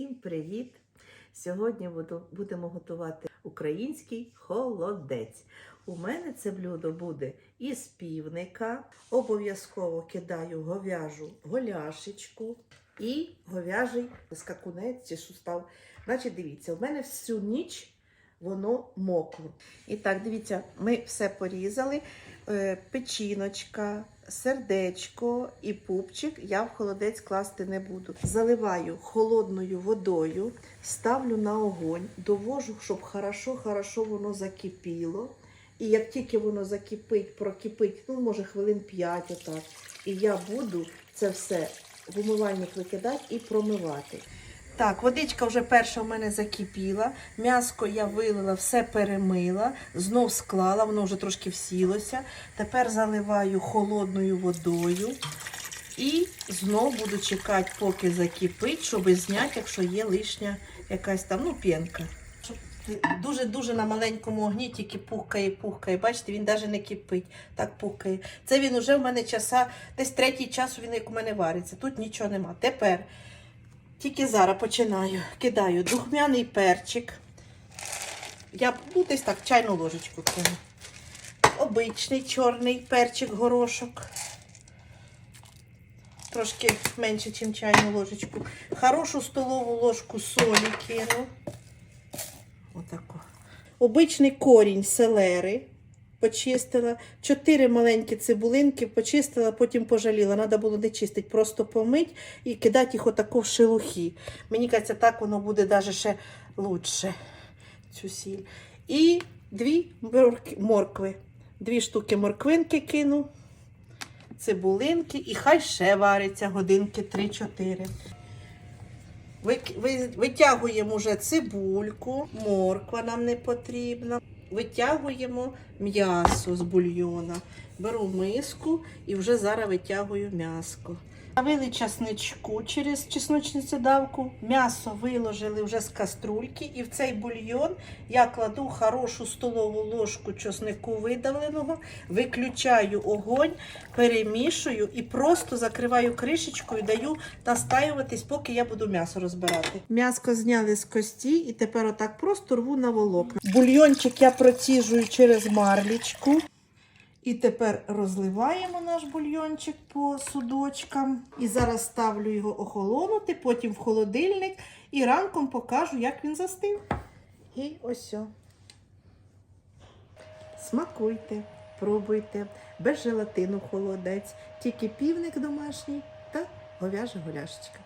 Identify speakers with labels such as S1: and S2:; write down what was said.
S1: Всім привіт! Сьогодні буду, будемо готувати український холодець. У мене це блюдо буде із півника. Обов'язково кидаю говяжу голяшечку і говяжий скакунець чи сустав. Значить, дивіться, у мене всю ніч воно мокло. І так, дивіться, ми все порізали. Е, Печіночка, сердечко і пупчик я в холодець класти не буду. Заливаю холодною водою, ставлю на огонь, довожу, щоб хорошо-хорошо воно закипіло. І як тільки воно закипить, прокипить, ну може хвилин 5 отак. І я буду це все в умивальник викидати і промивати. Так, водичка вже перша в мене закипіла. М'яско я вилила, все перемила, знов склала, воно вже трошки всілося. Тепер заливаю холодною водою і знов буду чекати, поки закипить, щоб зняти, якщо є лишня якась там, ну, п'янка. Дуже-дуже на маленькому огні тільки пухкає, пухкає. Бачите, він навіть не кипить, так пухкає. Це він уже в мене часа, десь третій час він як у мене вариться. Тут нічого нема. Тепер. Тільки зараз починаю. Кидаю духмяний перчик. Я ну, десь так чайну ложечку кину. Обичний чорний перчик горошок. Трошки менше, ніж чайну ложечку. Хорошу столову ложку солі кину. Отако. Обичний корінь селери. Почистила. Чотири маленькі цибулинки почистила, потім пожаліла. Треба було не чистити, просто помить і кидати їх отако в шелухи. Мені кажеться, так воно буде навіть ще лучше. Цю сіль. І дві моркви. Дві штуки морквинки кину, цибулинки, і хай ще вариться годинки 3-4. Вик- ви- Витягуємо вже цибульку, морква нам не потрібна. Витягуємо м'ясо з бульйона. Беру миску і вже зараз витягую м'яско. Навели часничку через чесночницю давку, м'ясо виложили вже з каструльки, і в цей бульйон я кладу хорошу столову ложку чеснику видавленого, виключаю огонь, перемішую і просто закриваю кришечкою, даю настаюватись, поки я буду м'ясо розбирати. М'яско зняли з кості і тепер отак просто рву на волокна. Бульйончик я проціжую через марлічку. І тепер розливаємо наш бульйончик по судочкам. І зараз ставлю його охолонути, потім в холодильник і ранком покажу, як він застив. І ось. о. Смакуйте, пробуйте, без желатину холодець, тільки півник домашній та говяжа гуляшечка.